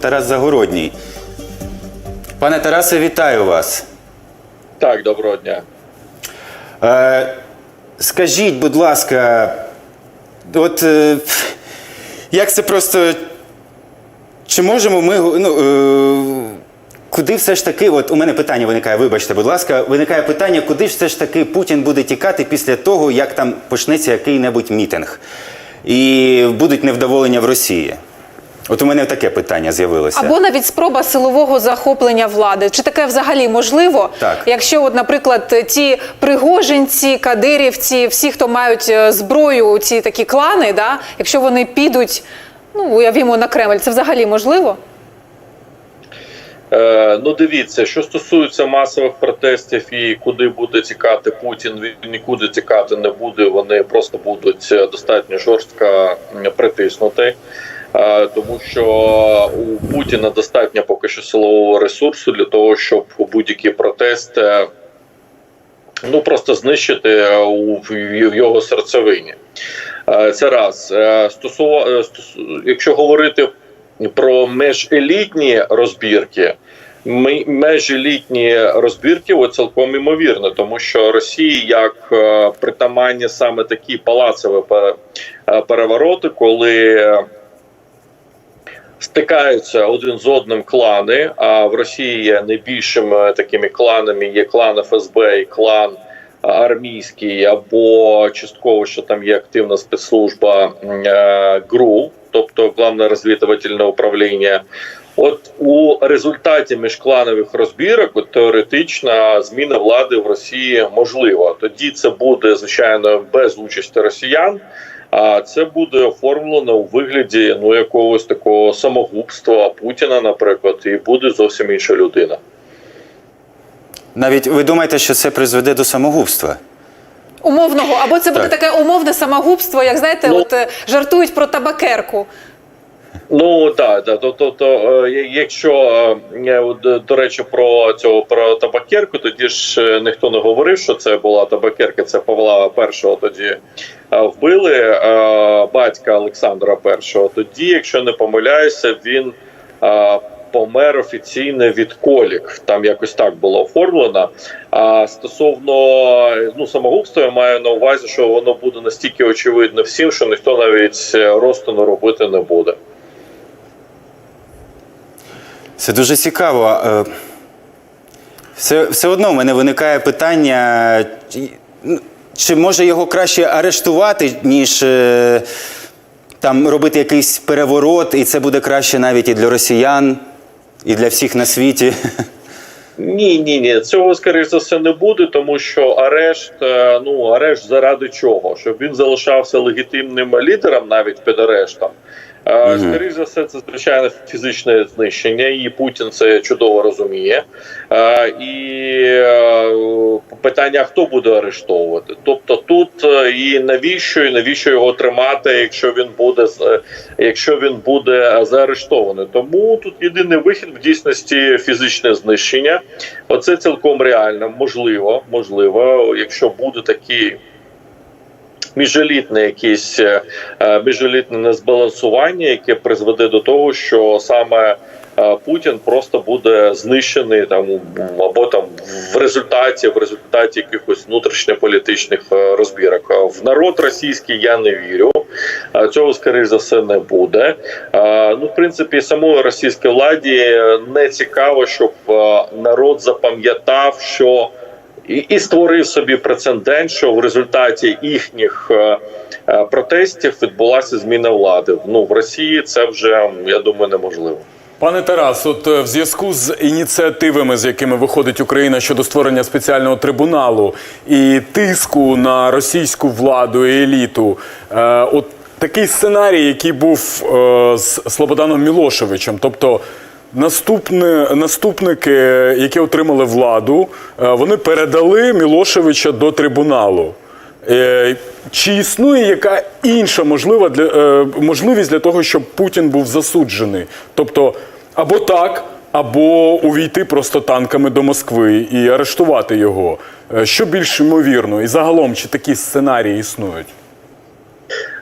Тарас Загородній. Пане Тарасе, вітаю вас. Так, доброго дня. Е, скажіть, будь ласка, от е, як це просто. Чи можемо ми. Ну, е, куди все ж таки, от у мене питання виникає, вибачте, будь ласка, виникає питання, куди ж все ж таки Путін буде тікати після того, як там почнеться який-небудь мітинг і будуть невдоволення в Росії? От у мене таке питання з'явилося. Або навіть спроба силового захоплення влади. Чи таке взагалі можливо? Так. Якщо, от, наприклад, ті пригожинці, кадирівці, всі, хто мають е, зброю, ці такі клани, да, якщо вони підуть, ну уявімо на Кремль, це взагалі можливо? Е, ну, дивіться, що стосується масових протестів і куди буде тікати Путін, він нікуди тікати не буде. Вони просто будуть е, достатньо жорстко притиснути. Е, Тому що у Путіна достатньо поки що силового ресурсу для того, щоб будь-які протести ну просто знищити е, у в його серцевині. Е, Це раз стосово якщо говорити про межелітні розбірки. ми- Межелітні розбірки о, цілком імовірно, тому що Росії як притаманні саме такі палацеві пе- перевороти, коли стикаються один з одним клани. А в Росії є найбільшими такими кланами є клан ФСБ і клан армійський, або частково, що там є активна спецслужба е, ГРУ, тобто главне розвідувальне управління. От у результаті міжкланових розбірок теоретична зміна влади в Росії можлива. Тоді це буде звичайно без участі росіян. А це буде оформлено у вигляді ну якогось такого самогубства Путіна, наприклад, і буде зовсім інша людина. Навіть ви думаєте, що це призведе до самогубства? Умовного, або це буде Так. таке умовне самогубство, як знаєте, Ну. от е, жартують про табакерку. Ну так, да, то, то, то е, якщо е, е, до речі про цього про табакерку, тоді ж ніхто не говорив, що це була табакерка. Це Павла першого тоді вбили батька Олександра І. Тоді, якщо не помиляюся, він помер офіційно від колік. Там якось так було оформлено. А стосовно ну самогубства, я маю на увазі, що воно буде настільки очевидно всім, що ніхто навіть розтину робити не буде. Це дуже цікаво. Е, Все, все одно в мене виникає питання, чи- ну, може його краще арештувати, ніж е, там робити якийсь переворот, і це буде краще навіть і для росіян, і для всіх на світі. Ні, ні, ні, цього скоріш за все не буде, тому що арешт, е, ну арешт заради чого? Щоб він залишався легітимним лідером навіть під арештом. Е, Скоріш за все, це звичайно фізичне знищення, і Путін це чудово розуміє. І е, питання: хто буде арештовувати? Тобто тут е, і навіщо, і навіщо його тримати, якщо він буде е, якщо він буде заарештований? Тому тут єдиний вихід в дійсності фізичне знищення. Оце цілком реально, можливо, можливо, якщо буде такі міжелітне якесь е, е, міжелітне незбалансування, яке призведе до того, що саме е, Путін просто буде знищений там або там в результаті в результаті якихось внутрішньополітичних розбірок. В народ російський я не вірю. Цього скоріш за все не буде. Ну, в принципі, самої російській владі не цікаво, щоб народ запам'ятав, що і, і створив собі прецедент, що в результаті їхніх е, е, протестів відбулася зміна влади. Ну в Росії це вже я думаю неможливо. Пане Тарас, от е, в зв'язку з ініціативами, з якими виходить Україна щодо створення спеціального трибуналу і тиску на російську владу і еліту, е, от такий сценарій, який був е, з Слободаном Мілошевичем, тобто. Наступне, наступники, які отримали владу, е, вони передали Мілошевича до трибуналу. Е, Чи існує яка інша можлива для, е, можливість для того, щоб Путін був засуджений? Тобто, або так, або увійти просто танками до Москви і арештувати його. Що більш ймовірно? І загалом, чи такі сценарії існують?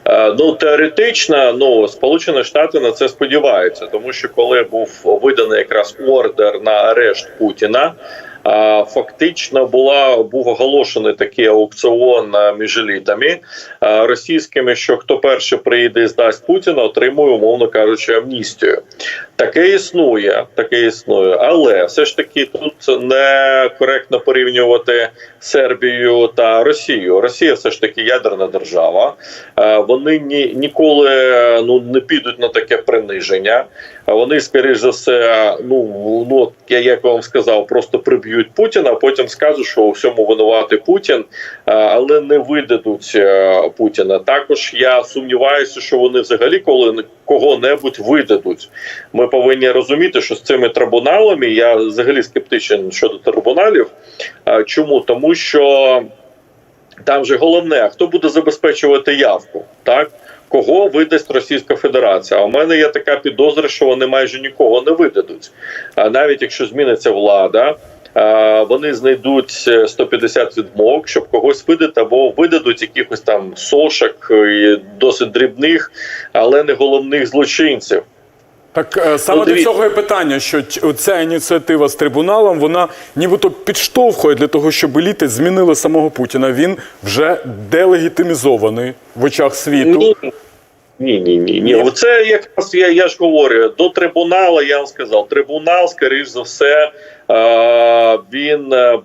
Е, Ну, теоретично, ну Сполучені Штати на це сподіваються, тому що коли був виданий якраз ордер на арешт Путіна, фактично була був оголошений такий аукціон між елітами російськими, що хто перший приїде і здасть Путіна, отримує, умовно кажучи, амністію. Таке існує, таке існує, але все ж таки тут не коректно порівнювати Сербію та Росію. Росія все ж таки ядерна держава. Е, Вони ні, ніколи ну не підуть на таке приниження. Е, Вони, скоріш за все, ну ну я як вам сказав, просто приб'ють Путіна, а потім скажуть, що у всьому винуватий Путін, е, але не видадуть е, Путіна. Також я сумніваюся, що вони взагалі коли кого-небудь видадуть. Ми повинні розуміти, що з цими трибуналами я взагалі скептичен щодо трибуналів. Чому? Тому що там же головне, хто буде забезпечувати явку, так? Кого видасть Російська Федерація? А у мене є така підозра, що вони майже нікого не видадуть. А навіть якщо зміниться влада, вони знайдуть е, 150 відмовок, щоб когось видати, або видадуть якихось там сошок і досить дрібних, але не головних злочинців. Так е, саме Ну, до цього і питання, що ця ініціатива з трибуналом, вона нібито підштовхує для того, щоб еліти змінили самого Путіна. Він вже делегітимізований в очах світу. Ні. Ні, ні, ні, ні. Оце якраз я, я ж говорю до трибуналу. Я вам сказав, трибунал, скоріш за все, е, він е,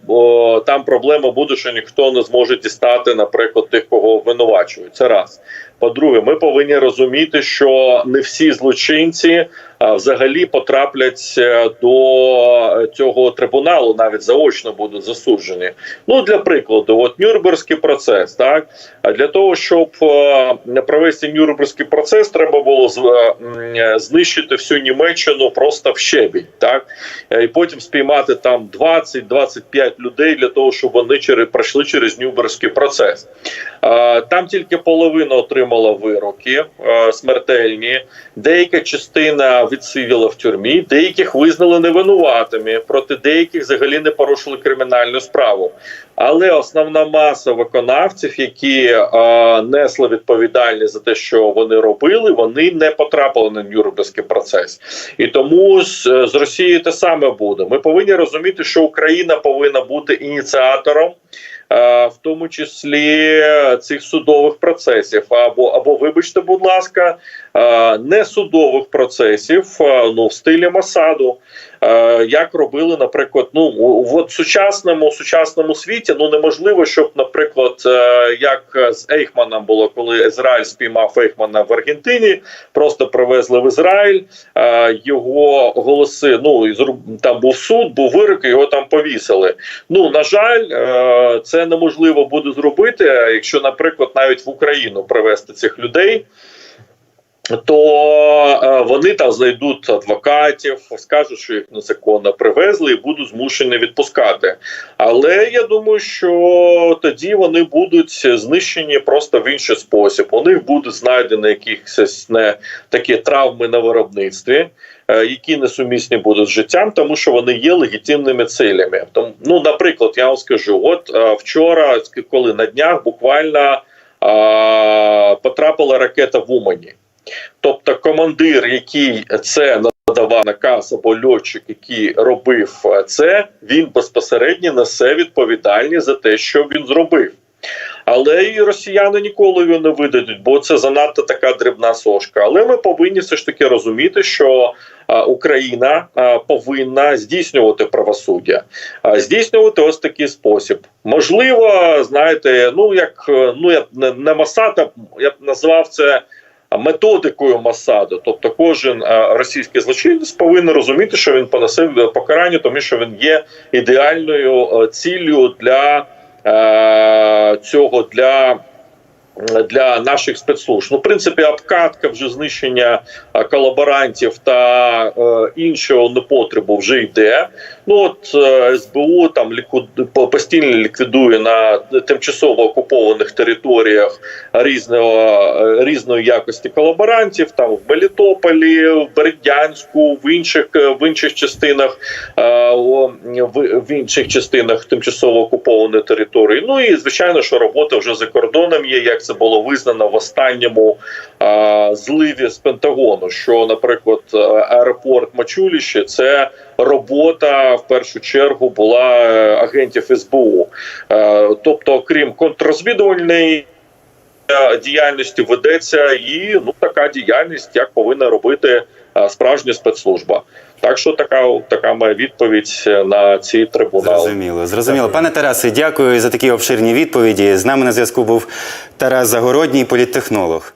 там проблема буде, що ніхто не зможе дістати, наприклад, тих, кого обвинувачують. Це раз. По-друге, ми повинні розуміти, що не всі злочинці взагалі потраплять е, до цього трибуналу, навіть заочно будуть засуджені. Ну для прикладу, от Нюрнберзький процес, так для того, щоб е, провести Нюрнберзький процес, треба було е, знищити всю Німеччину просто в щебінь, так і потім спіймати там 20-25 людей для того, щоб вони через пройшли через Нюрнберзький процес. Там тільки половина отримала вироки смертельні. Деяка частина відсиділа в тюрмі, деяких визнали невинуватими, проти деяких взагалі не порушили кримінальну справу. Але основна маса виконавців, які е, несли відповідальність за те, що вони робили, вони не потрапили на Нюрнберзький процес. І тому з, з Росією те саме буде. Ми повинні розуміти, що Україна повинна бути ініціатором. Е, В тому числі цих судових процесів, або або вибачте, будь ласка, е, не судових процесів, е, ну в стилі Масаду, як робили, наприклад, ну в сучасному сучасному світі ну неможливо, щоб, наприклад, е, як з Ейхманом було, коли Ізраїль спіймав Ейхмана в Аргентині, просто привезли в Ізраїль е, його голоси. Ну там був суд, був вирок, його там повісили. Ну на жаль, е, це неможливо буде зробити, якщо, наприклад, навіть в Україну привезти цих людей. То е, вони там знайдуть адвокатів, скажуть, що їх незаконно привезли, і будуть змушені відпускати. Але я думаю, що тоді вони будуть знищені просто в інший спосіб. У них будуть знайдені якісь не такі травми на виробництві, е, які несумісні будуть з життям, тому що вони є легітимними цилями. Тому, ну, наприклад, я вам скажу: от е, вчора, коли на днях буквально е, потрапила ракета в Умані. Тобто командир, який це надавав наказ або льотчик, який робив це, він безпосередньо несе відповідальність за те, що він зробив. Але і росіяни ніколи його не видадуть, бо це занадто така дрібна сошка. Але ми повинні все ж таки розуміти, що Україна повинна здійснювати правосуддя, здійснювати ось такий спосіб. Можливо, знаєте, ну як ну я не, Масада, я б назвав це методикою Масаду. Тобто, кожен е, російський злочинець повинен розуміти, що він понесе покарання, тому що він є ідеальною е, ціллю для е, цього для. Для наших спецслужб. Ну, в принципі, обкатка вже знищення е, колаборантів та е, іншого непотребу вже йде. Ну от е, СБУ там лікуд... по- постійно ліквідує на тимчасово окупованих територіях різного е, різної якості колаборантів, там в Мелітополі, в Бердянську, в інших е, в інших частинах в, інших частинах тимчасово окупованої території. Ну і звичайно, що робота вже за кордоном є, як це було визнано в останньому зливі з Пентагону, що, наприклад, аеропорт Мачуліще це робота в першу чергу була е, агентів СБУ, е, тобто, крім контррозвідувальної е, діяльності, ведеться і ну така діяльність, як повинна робити справжня спецслужба. Так що така така моя відповідь на ці трибунали. Зрозуміло, зрозуміло. Пане Тарасе, дякую за такі обширні відповіді. З нами на зв'язку був Тарас Загородній, політтехнолог.